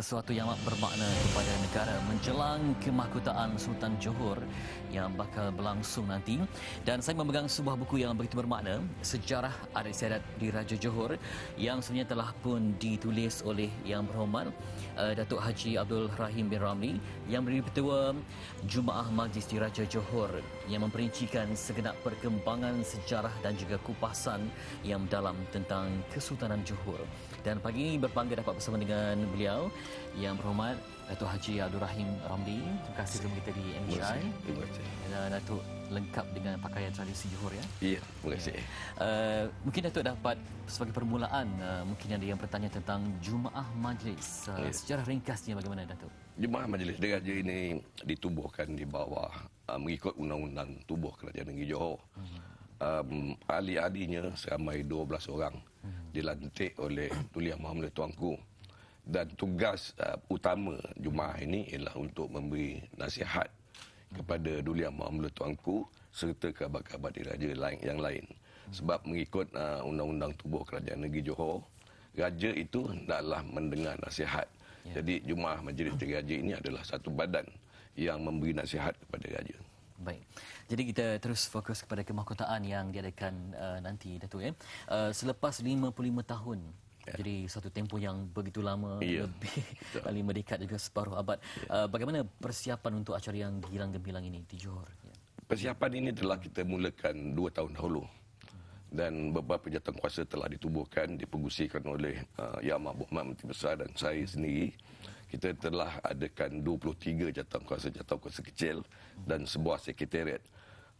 sesuatu yang amat bermakna kepada negara menjelang kemahkotaan Sultan Johor yang bakal berlangsung nanti. Dan saya memegang sebuah buku yang begitu bermakna sejarah adat istiadat di Raja Johor yang sebenarnya telah pun ditulis oleh yang berhormat uh, Datuk Haji Abdul Rahim bin Ramli yang menjadi ketua Jumaah Majlis di Raja Johor yang memperincikan segenap perkembangan sejarah dan juga kupasan yang dalam tentang Kesultanan Johor dan pagi ini berbangga dapat bersama dengan beliau yang berhormat Datuk Haji Abdul Rahim Ramli. Terima kasih bersama kita di MCI. Terima kasih. Dan Datuk lengkap dengan pakaian tradisi Johor ya. Iya, terima kasih. Uh, mungkin Datuk dapat sebagai permulaan uh, mungkin ada yang bertanya tentang Jumaah Majlis. Uh, Ya. Secara ringkasnya bagaimana Datuk? Jemaah Majlis Diraja ini ditubuhkan di bawah uh, mengikut undang-undang tubuh Kerajaan Negeri Johor. Um, ahli-ahlinya seramai 12 orang dilantik oleh Tuli Yang Maha Tuanku dan tugas uh, utama Jumaah ini ialah untuk memberi nasihat kepada Duli Yang Maha Tuanku serta kerabat-kerabat diraja lain yang lain. Sebab mengikut uh, undang-undang tubuh Kerajaan Negeri Johor, raja itu hendaklah mendengar nasihat. Ya. Jadi Jumaah Majlis Diraja ini adalah satu badan yang memberi nasihat kepada raja. Baik. Jadi kita terus fokus kepada kemahkotaan yang diadakan uh, nanti Datuk ya. Uh, selepas 55 tahun ya. jadi satu tempoh yang begitu lama Ya. lebih lima dekad juga separuh abad. Ya. Uh, bagaimana persiapan untuk acara yang gilang gemilang ini di Johor? Ya. Persiapan ini telah kita mulakan dua tahun dahulu dan beberapa jawatankuasa telah ditubuhkan, dipengusikan oleh uh, Yang Amat Menteri Besar dan saya sendiri. Kita telah adakan 23 jawatankuasa-jawatankuasa kecil dan sebuah sekretariat.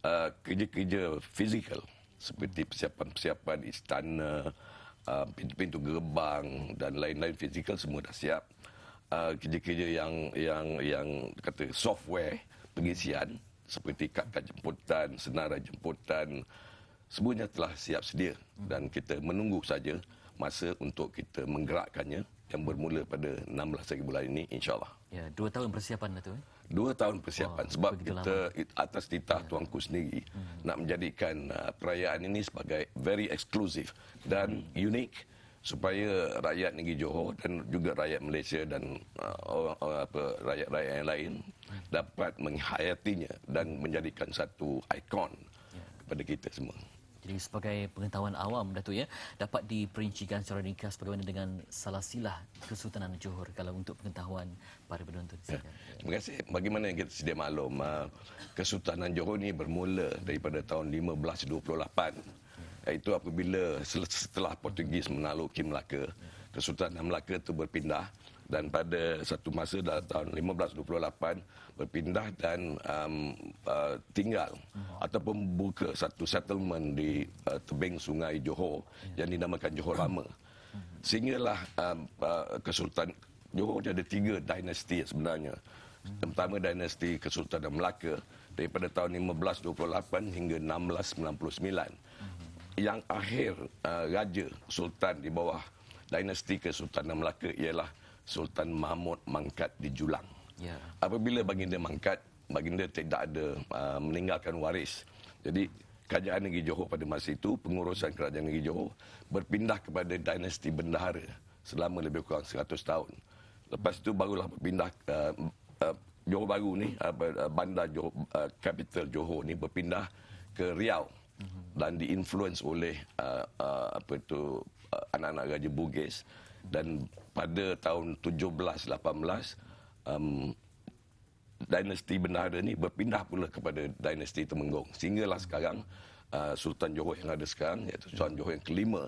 Uh, kerja-kerja fizikal seperti persiapan-persiapan istana, uh, pintu-pintu gerbang dan lain-lain fizikal semua dah siap. Uh, kerja-kerja yang yang yang kata software pengisian seperti kad-kad jemputan, senarai jemputan, semuanya telah siap sedia dan kita menunggu saja masa untuk kita menggerakkannya yang bermula pada 16 hari bulan ini insyaAllah. Ya, dua tahun persiapan Datuk. Eh? Dua tahun persiapan Wah, sebab kita atas titah tuanku sendiri nak menjadikan uh, perayaan ini sebagai very exclusive dan unik supaya rakyat negeri Johor dan juga rakyat Malaysia dan uh, orang, orang apa rakyat-rakyat yang lain dapat menghayatinya dan menjadikan satu ikon kepada kita semua. Jadi sebagai pengetahuan awam Datuk ya dapat diperincikan secara ringkas bagaimana dengan salah silah Kesultanan Johor kalau untuk pengetahuan para penonton Ya. sekalian. Terima kasih. Bagaimana yang kita sedia maklum, uh, Kesultanan Johor ini bermula daripada tahun 1528. Iaitu apabila setelah Portugis menakluki Melaka, Kesultanan Melaka itu berpindah dan pada satu masa dalam tahun 1528 berpindah dan um, uh, tinggal ataupun buka satu settlement di uh, tebing sungai Johor yang dinamakan Johor Lama. Sehinggalah um, uh, Kesultan Johor dia ada tiga dinasti sebenarnya. Yang pertama dinasti Kesultanan Melaka daripada tahun 1528 hingga 1699. Yang akhir uh, raja sultan di bawah dinasti Kesultanan Melaka ialah Sultan Mahmud Mangkat di Julang. Ya. Apabila baginda mangkat, baginda tidak ada uh, meninggalkan waris. Jadi kerajaan negeri Johor pada masa itu, pengurusan kerajaan negeri Johor berpindah kepada dinasti bendahara selama lebih kurang 100 tahun. Lepas itu barulah berpindah uh, uh, Johor baru ni, uh, uh, bandar Johor, uh, capital Johor ni berpindah ke Riau dan diinfluence oleh uh, uh, apa itu uh, anak-anak Raja Bugis dan pada tahun 17 18 um, dinasti Bendahara ni berpindah pula kepada dinasti Temenggung sehinggalah sekarang uh, Sultan Johor yang ada sekarang iaitu Sultan Johor yang kelima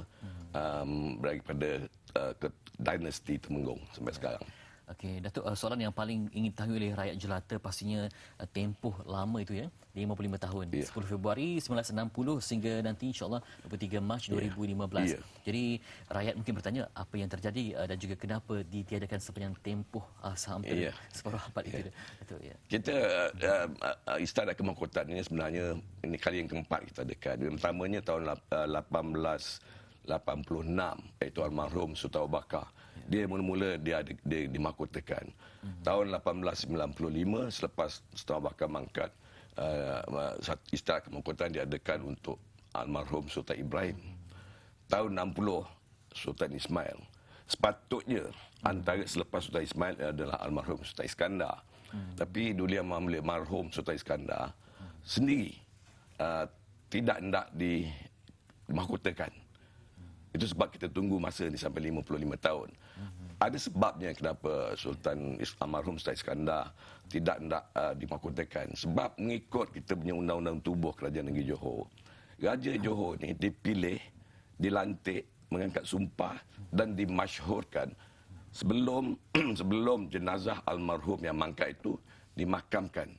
um, daripada uh, ke dinasti Temenggung sampai sekarang. Okey, Datuk, uh, soalan yang paling ingin tahu oleh rakyat jelata pastinya uh, tempoh lama itu ya, 55 tahun. Ya. 10 Februari 1960 sehingga nanti insya-Allah 23 Mac 2015. Ya. Jadi rakyat mungkin bertanya apa yang terjadi uh, dan juga kenapa ditiadakan sepanjang tempoh uh, sampai Ya. separuh abad itu. Datuk ya. Kita uh, uh, Istana Kemangkotan ini sebenarnya ini kali yang keempat kita adakan. Yang pertamanya tahun uh, 1886 iaitu almarhum Sultan Abu Bakar. Dia mula-mula dia, dia dimahkotakan. Tahun 1895 selepas Sultan Bakar mangkat uh, Istana Kemangkotan diadakan untuk almarhum Sultan Ibrahim. Tahun 60 Sultan Ismail. sepatutnya antara selepas Sultan Ismail adalah almarhum Sultan Iskandar. Hmm. Tapi Duli Amat Mulia marhum Sultan Iskandar hmm. sendiri uh, tidak hendak dimahkotakan. Itu sebab kita tunggu masa ni sampai 55 tahun. Hmm. Ada sebabnya kenapa Sultan almarhum Sultan Iskandar tidak hendak uh, dimahkotakan. Sebab mengikut kita punya undang-undang tubuh Kerajaan Negeri Johor, Raja Johor ni dipilih, dilantik, mengangkat sumpah dan dimasyhurkan sebelum sebelum jenazah almarhum yang mangkat itu dimakamkan.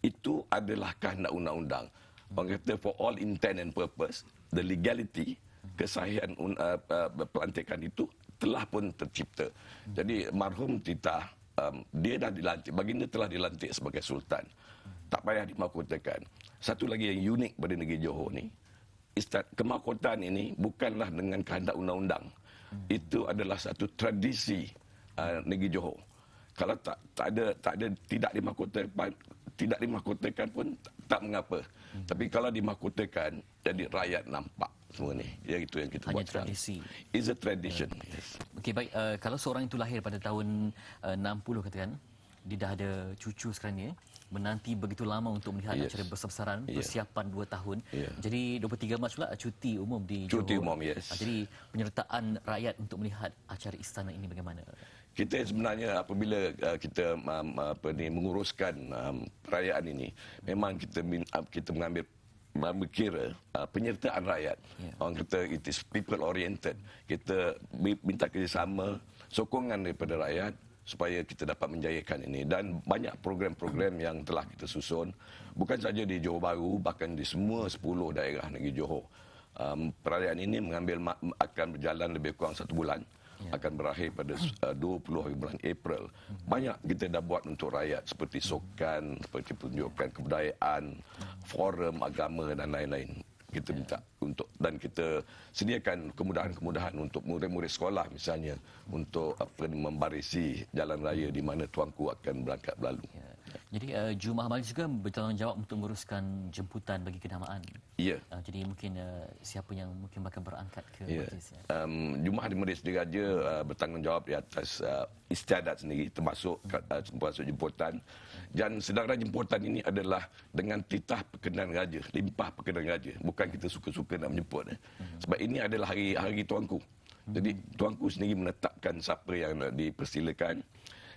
Itu adalah kehendak undang-undang. Orang kata for all intent and purpose, the legality, kesahihan uh, uh, pelantikan itu telah pun tercipta. Jadi marhum Tita, um, dia dah dilantik, baginda telah dilantik sebagai sultan. Tak payah dimahkotakan. Satu lagi yang unik pada negeri Johor ni, kemahkotaan ini bukanlah dengan kehendak undang-undang itu adalah satu tradisi uh, negeri Johor. Kalau tak tak ada tak ada tidak dimahkotakan tidak dimahkotakan pun tak, tak mengapa. Tapi kalau dimahkotakan jadi rakyat nampak semua ni. Ya itu yang kita Hanya buat tradisi. Sekarang. Is a tradition. Yeah. Yes. Okey baik uh, kalau seorang itu lahir pada tahun uh, 60 katakan dia dah ada cucu sekarang ni menanti begitu lama untuk melihat yes. acara besar-besaran yeah. persiapan 2 tahun. Yeah. Jadi 23 Mac pula cuti umum di Cuti Johor. umum yes. Ah, jadi penyertaan rakyat untuk melihat acara istana ini bagaimana? Kita sebenarnya apabila uh, kita um, apa ni menguruskan um, perayaan ini memang kita uh, kita mengambil berkira uh, penyertaan rakyat. Yeah. Orang kata it is people oriented. Kita minta kerjasama, sokongan daripada rakyat supaya kita dapat menjayakan ini dan banyak program-program yang telah kita susun bukan saja di Johor Bahru bahkan di semua 10 daerah negeri Johor um, perayaan ini mengambil akan berjalan lebih kurang satu bulan. Akan berakhir pada uh, 20 hari bulan April. Banyak kita dah buat untuk rakyat seperti sokan seperti penunjukan kebudayaan forum agama dan lain-lain. Kita minta untuk dan kita sediakan kemudahan-kemudahan untuk murid-murid sekolah misalnya untuk apa membarisi jalan raya di mana tuanku akan berangkat berlalu. Jadi uh, Jumah Majlis juga bertanggungjawab untuk menguruskan jemputan bagi kenamaan. Ya. Uh, jadi mungkin uh, siapa yang mungkin bakal berangkat ke ya. majlis. Ya. Um, Jumah di Majlis Diraja uh, bertanggungjawab di atas uh, istiadat sendiri termasuk uh, termasuk jemputan. Dan sedara jemputan ini adalah dengan titah perkenan raja, limpah perkenan raja. Bukan kita suka-suka nak menjemput. Eh. Sebab ini adalah hari hari tuanku. Jadi tuanku sendiri menetapkan siapa yang nak dipersilakan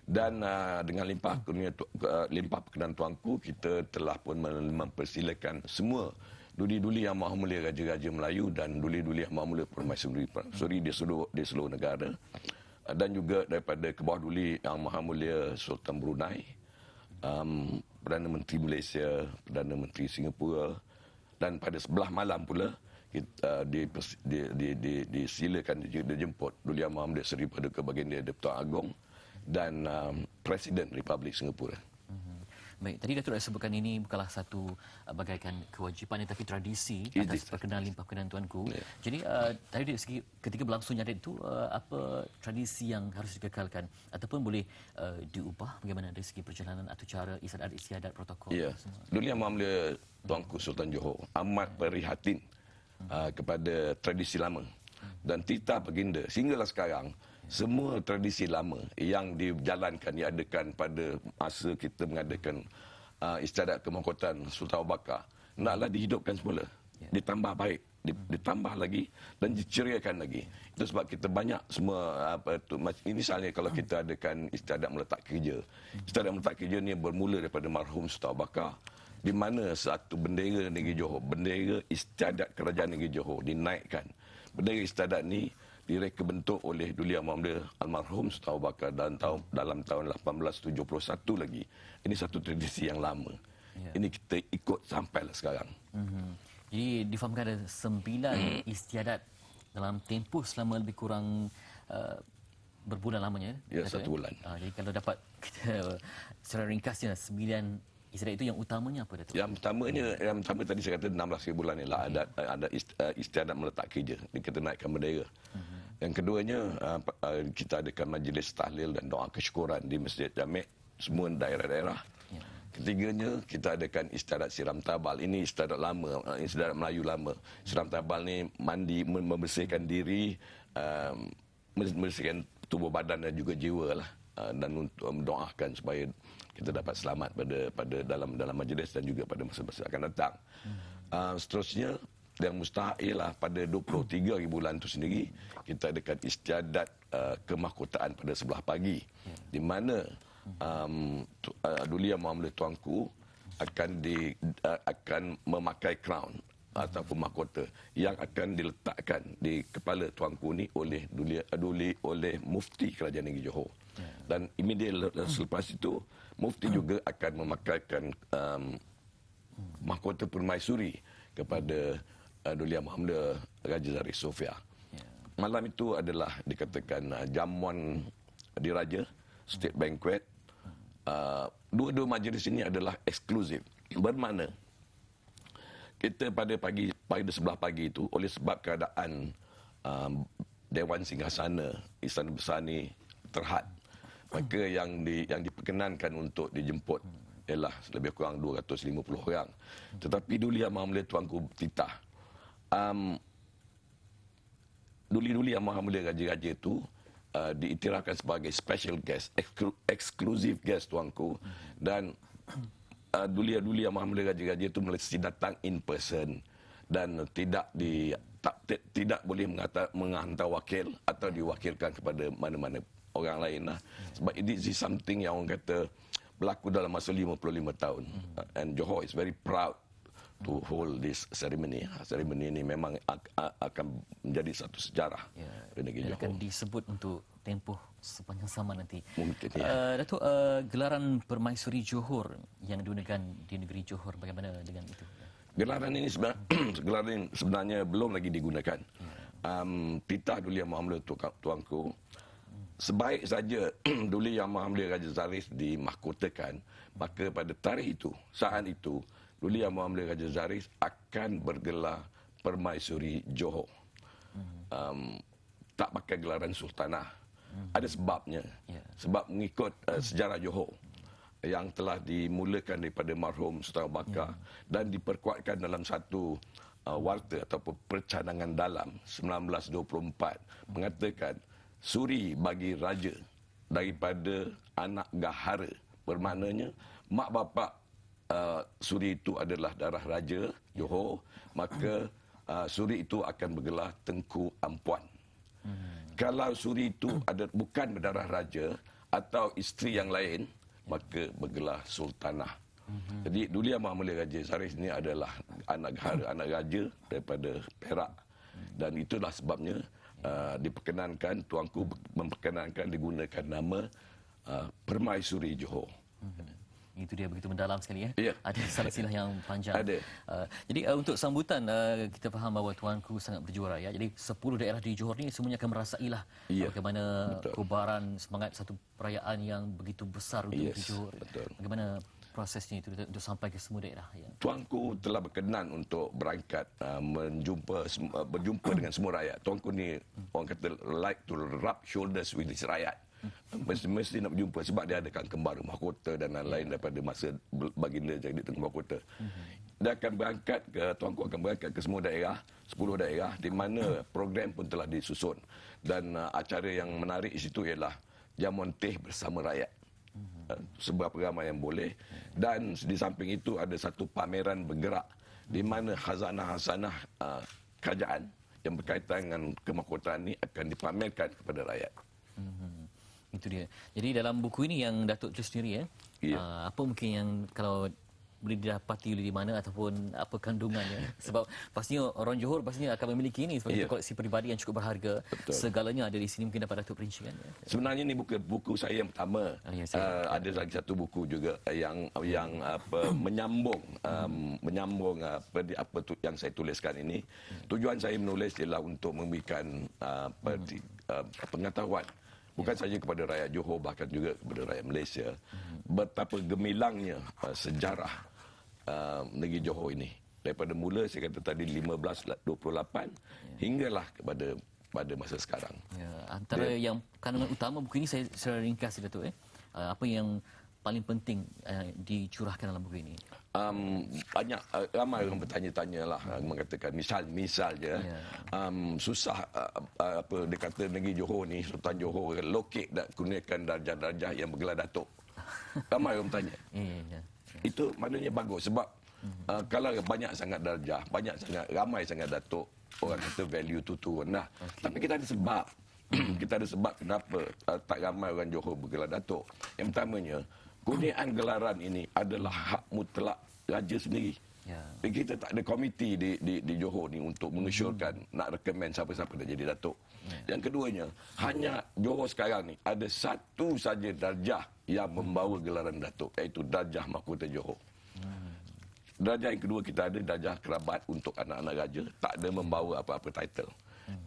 dan uh, dengan limpah kurnia uh, limpah perkenan tuanku kita telah pun mempersilakan semua duli-duli yang maha mulia raja-raja Melayu dan duli-duli yang maha mulia permaisuri permaisuri di seluruh di seluruh negara. Uh, dan juga daripada ke bawah duli yang maha mulia Sultan Brunei um, Perdana Menteri Malaysia Perdana Menteri Singapura. Dan pada sebelah malam pula kita uh, di, di, di, di, disilakan dijemput Duli Yang Maha Mulia Seri Paduka Baginda Deputy Agong dan um, Presiden Republik Singapura. Mhm. Baik, tadi Datuk dah sebutkan ini bukanlah satu uh, bagaikan kewajipan tetapi tradisi It atas perkenalan limpah kenan tuanku. Yeah. Jadi uh, tadi dari segi ketika berlangsungnya itu uh, apa tradisi yang harus dikekalkan ataupun boleh uh, diubah bagaimana dari segi perjalanan atau cara istiadat istiadat protokol yeah. semua. Dulu yang Mulia tuanku Sultan Johor amat prihatin uh, kepada tradisi lama dan titah baginda sehinggalah sekarang semua tradisi lama yang dijalankan diadakan pada masa kita mengadakan uh, istiadat kemahkotan Sultan Abu Bakar naklah dihidupkan semula. Ya. ditambah baik ditambah lagi dan diceriakan lagi. Itu sebab kita banyak semua apa tu ini misalnya kalau kita adakan istiadat meletak kerja. Istiadat meletak kerja ni bermula daripada marhum Sultan Abu Bakar. Di mana satu bendera negeri Johor bendera istiadat kerajaan negeri Johor dinaikkan. Bendera istiadat ni direka bentuk oleh Duli Muhammad almarhum Sultan Abu Bakar dalam tahun dalam tahun 1871 lagi. Ini satu tradisi yang lama. Ya. Ini kita ikut sampailah sekarang. Mm-hmm. Jadi difahamkan ada sembilan mm. istiadat dalam tempoh selama lebih kurang uh, berbulan lamanya. Ya, satu ya? bulan. Uh, jadi kalau dapat kita secara ringkasnya sembilan istiadat itu yang utamanya apa Datuk? Yang pertamanya yang pertama tadi saya kata 16 bulan ialah okay. ada ada uh, istiadat meletak kerja kita naikkan bendera. Uh-huh. Yang keduanya uh, kita adakan majlis tahlil dan doa kesyukuran di Masjid Jamek semua daerah-daerah. Yeah. Ketiganya kita adakan istiadat siram tabal. Ini istiadat lama, istiadat Melayu lama. Siram tabal ni mandi membersihkan diri um, membersihkan tubuh badan dan juga jiwa lah dan untuk mendoakan supaya kita dapat selamat pada pada dalam dalam majlis dan juga pada masa-masa akan datang. Uh, seterusnya yang mustahak ialah pada 23 hari bulan itu sendiri kita dekat istiadat uh, kemahkotaan pada sebelah pagi. Di mana um, uh, Dulia Muhammad Tuanku akan di uh, akan memakai crown ataupun mahkota yang akan diletakkan di kepala tuanku ni oleh Dulia Duli oleh mufti kerajaan negeri Johor. Ya. Dan immediate selepas itu mufti juga akan memakaikan um, mahkota permaisuri kepada uh, Dulia Muhammad Raja Zarif Sofia. Ya. Malam itu adalah dikatakan uh, jamuan diraja, state banquet. Uh, dua-dua majlis ini adalah eksklusif. Bermakna kita pada pagi pada sebelah pagi itu oleh sebab keadaan um, Dewan Singgasana Istana Besar ni terhad. Maka yang di, yang diperkenankan untuk dijemput ialah lebih kurang 250 orang. Tetapi dulu yang maha mulia tuanku titah um, duli-duli yang maha mulia raja-raja itu uh, diiktirafkan sebagai special guest exclusive guest tuanku. Dan uh, dulia-dulia Muhammad Raja-Raja itu mesti datang in person dan tidak di tak, tidak boleh mengata, menghantar wakil atau diwakilkan kepada mana-mana orang lain lah. Sebab ini is something yang orang kata berlaku dalam masa 55 tahun. Uh, and Johor is very proud to hold this ceremony. Ceremony ini memang akan menjadi satu sejarah ya, di negeri Johor. Akan disebut untuk tempoh sepanjang zaman nanti. Mungkin, ya. Uh, Datuk, uh, gelaran Permaisuri Johor yang digunakan di negeri Johor, bagaimana dengan itu? Gelaran ini sebenarnya, gelaran ini sebenarnya belum lagi digunakan. Ya. Um, Titah Duli Yang Muhammad Tuanku, sebaik saja Duli Yang Muhammad Raja Zarif dimahkotakan, maka pada tarikh itu, saat itu, Duli Yang Muhammad Raja Zarif akan bergelar Permaisuri Johor. Um, tak pakai gelaran Sultanah hmm. ada sebabnya. Yeah. Sebab mengikut uh, sejarah Johor yang telah dimulakan daripada marhum Sultan Bakar yeah. dan diperkuatkan dalam satu uh, warta ataupun percadangan dalam 1924 mengatakan suri bagi raja daripada anak gahara bermaknanya mak bapak uh, suri itu adalah darah raja Johor maka uh, suri itu akan bergelar Tengku Ampuan. Hmm kalau suri itu ada bukan berdarah raja atau isteri yang lain maka bergelar sultanah mm-hmm. jadi dulu yang Mulia Raja Saris ini adalah anak gahara anak raja daripada Perak dan itulah sebabnya uh, diperkenankan tuanku memperkenankan digunakan nama uh, Permaisuri Johor mm-hmm. Itu dia begitu mendalam sekali ya. ya. Ada silsilah yang panjang. Ada. Uh, jadi uh, untuk sambutan uh, kita faham bahawa tuanku sangat berjuara ya. Jadi 10 daerah di Johor ni semuanya akan merasailah ya. bagaimana Betul. kubaran semangat satu perayaan yang begitu besar untuk yes. Johor. Betul. Bagaimana prosesnya itu untuk sampai ke semua daerah ya. Tuanku telah berkenan untuk berangkat uh, menjumpa uh, berjumpa dengan semua rakyat. Tuanku ni orang kata like to rub shoulders with his rakyat mesti, mesti nak berjumpa sebab dia adakan kembar mahkota dan lain-lain daripada masa baginda jadi tengah mahkota. Dia akan berangkat ke tuanku akan berangkat ke semua daerah, 10 daerah di mana program pun telah disusun dan uh, acara yang menarik di situ ialah jamuan teh bersama rakyat. Uh, sebuah peramai yang boleh dan di samping itu ada satu pameran bergerak di mana khazanah-khazanah uh, kerajaan yang berkaitan dengan kemahkotaan ini akan dipamerkan kepada rakyat. Mm-hmm. Itu dia. Jadi dalam buku ini yang Datuk tulis sendiri ya. Yeah. Uh, apa mungkin yang kalau boleh didapati di mana ataupun apa kandungannya sebab pastinya orang Johor pastinya akan memiliki ini sebagai yeah. koleksi peribadi yang cukup berharga Betul. segalanya ada di sini mungkin dapat Datuk perincikan ya. sebenarnya ini buku buku saya yang pertama ah, ya, uh, ada lagi satu buku juga yang yang apa menyambung um, menyambung apa di apa tu, yang saya tuliskan ini tujuan saya menulis ialah untuk memberikan uh, apa, di, uh, pengetahuan bukan saja kepada rakyat Johor bahkan juga kepada rakyat Malaysia betapa gemilangnya uh, sejarah uh, negeri Johor ini daripada mula saya kata tadi 1528 ya. hinggalah kepada pada masa sekarang. Ya, antara Dan, yang kandungan utama buku ini saya secara ringkas Datuk eh. Uh, apa yang paling penting uh, dicurahkan dalam buku ini? um, banyak uh, ramai orang bertanya-tanya lah uh, mengatakan misal misal je Ya. um, susah uh, uh, apa dia kata negeri Johor ni Sultan Johor lokek dan gunakan darjah-darjah yang bergelar datuk ramai orang bertanya Ya, ya, ya. itu maknanya bagus sebab uh, kalau banyak sangat darjah banyak sangat ramai sangat datuk orang kata value tu turun lah okay. tapi kita ada sebab kita ada sebab kenapa uh, tak ramai orang Johor bergelar datuk yang pertamanya Gunaan gelaran ini adalah hak mutlak raja sendiri. Ya. Dan kita tak ada komiti di, di, di Johor ni untuk mengesyorkan nak rekomen siapa-siapa nak jadi datuk. Ya. Yang keduanya, hanya Johor sekarang ni ada satu saja darjah yang membawa gelaran datuk iaitu darjah mahkota Johor. Darjah yang kedua kita ada darjah kerabat untuk anak-anak raja, tak ada membawa apa-apa title.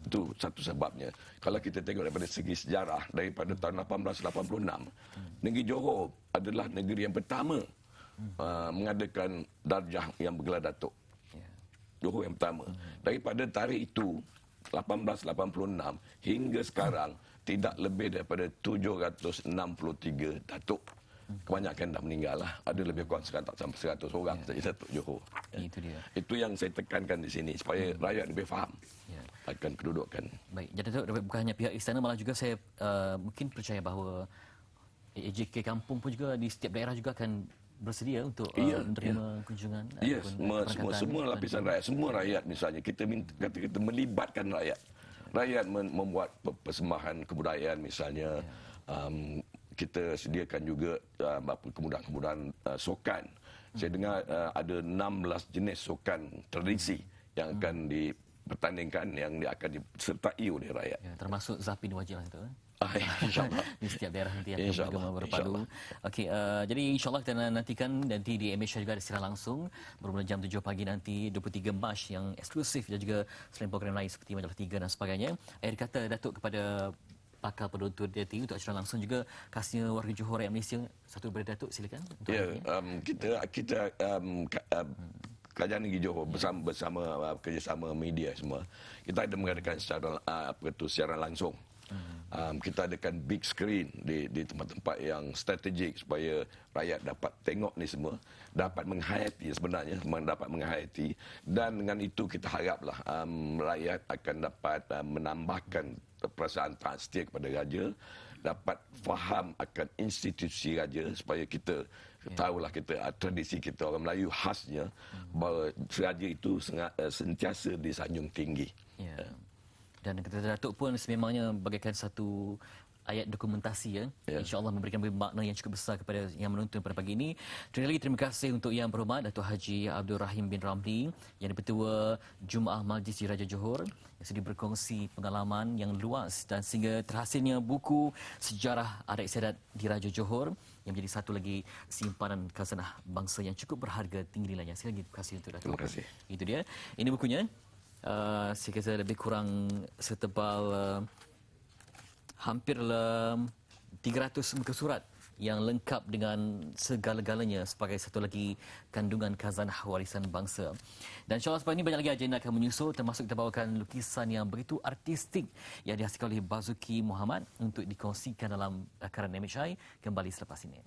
Itu satu sebabnya. Kalau kita tengok daripada segi sejarah daripada tahun 1886, negeri Johor adalah negeri yang pertama uh, mengadakan darjah yang bergelar datuk. Ya. Johor yang pertama. Daripada tarikh itu 1886 hingga sekarang tidak lebih daripada 763 datuk. Kebanyakan dah meninggal lah. Ada lebih kurang sekarang tak sampai 100 orang saja datuk Johor. Itu dia. Itu yang saya tekankan di sini supaya rakyat lebih faham Ya. Akan kedudukan. Baik, jadi Datuk, bukan hanya pihak istana malah juga saya uh, mungkin percaya bahawa AJK kampung pun juga di setiap daerah juga akan bersedia untuk uh, menerima kunjungan Ya, ataupun semua, semua, lapisan rakyat, semua rakyat misalnya kita minta, kata kita melibatkan rakyat. Rakyat membuat pe- persembahan kebudayaan misalnya. Um, kita sediakan juga um, apa kemudahan-kemudahan uh, sokan. Saya dengar uh, ada 16 jenis sokan tradisi yang akan dipertandingkan yang dia akan disertai oleh rakyat. Ya, termasuk Zapin wajib lah itu. Ah, InsyaAllah. di setiap daerah nanti akan bergema berpadu. Okey, uh, jadi insyaAllah kita nantikan nanti di MH juga ada siaran langsung bermula jam 7 pagi nanti 23 Mac yang eksklusif dan juga selain program lain seperti Majalah 3 dan sebagainya. Air kata Datuk kepada pakar penuntut DT untuk acara langsung juga khasnya warga Johor rakyat Malaysia satu daripada Datuk silakan. Ya, ini. um, kita kita um, ka, um, kerajaan negeri Johor bersama bersama uh, kerjasama media semua. Kita ada mengadakan secara uh, apa itu siaran langsung. Um, kita adakan big screen di di tempat-tempat yang strategik supaya rakyat dapat tengok ni semua, dapat menghayati sebenarnya, dapat menghayati dan dengan itu kita haraplah um, rakyat akan dapat um, menambahkan perasaan taat setia kepada raja dapat faham akan institusi raja supaya kita tahulah kita ah, tradisi kita orang Melayu khasnya bahawa raja itu sengat, uh, sentiasa disanjung tinggi. Ya. Dan kata Datuk pun sememangnya bagaikan satu ayat dokumentasi ya. Ya. InsyaAllah memberikan makna yang cukup besar kepada yang menonton pada pagi ini. Terima lagi terima kasih untuk yang berhormat Datuk Haji Abdul Rahim bin Ramli yang Ketua Jumaah Majlis Raja Johor yang sudi berkongsi pengalaman yang luas dan sehingga terhasilnya buku sejarah adat istiadat di Raja Johor yang menjadi satu lagi simpanan khazanah bangsa yang cukup berharga tinggi nilainya. Sekali lagi terima kasih untuk Datuk. Terima kasih. Itu dia. Ini bukunya. Uh, saya kata lebih kurang setebal uh, hampir uh, 300 muka surat yang lengkap dengan segala-galanya sebagai satu lagi kandungan khazanah warisan bangsa. Dan insyaAllah sebab ini banyak lagi agenda akan menyusul termasuk kita bawakan lukisan yang begitu artistik yang dihasilkan oleh Bazuki Muhammad untuk dikongsikan dalam akaran MHI kembali selepas ini.